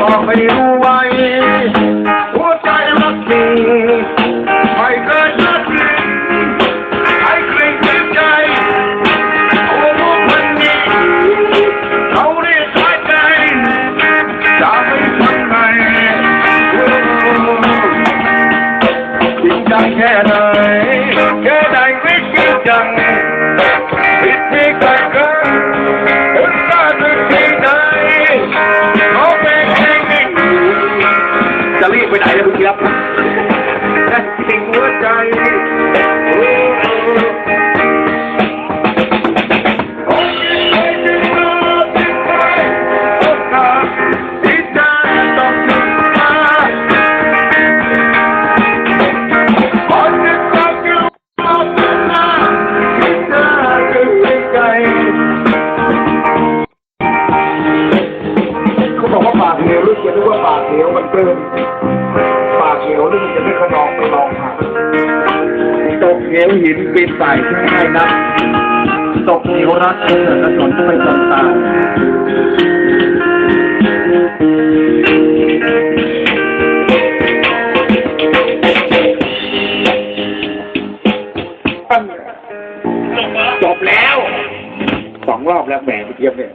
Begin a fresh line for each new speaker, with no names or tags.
บอกให้รู้ไว้หั รีบไปไหนเลยคุณครับแต่จริงหัวใจ ว่าปากเหนียวรู้สึกว่าปากเหนียวมันเกินปากเหนียวนี่มันจะไม่ขนองไปลองหักตกเหวหินปีนป่ายที่ง่ายนักตกเหวรักเธอกระสนไปจนตายจบแล้วสองรอบแล้วแหมเทียบเนี่ย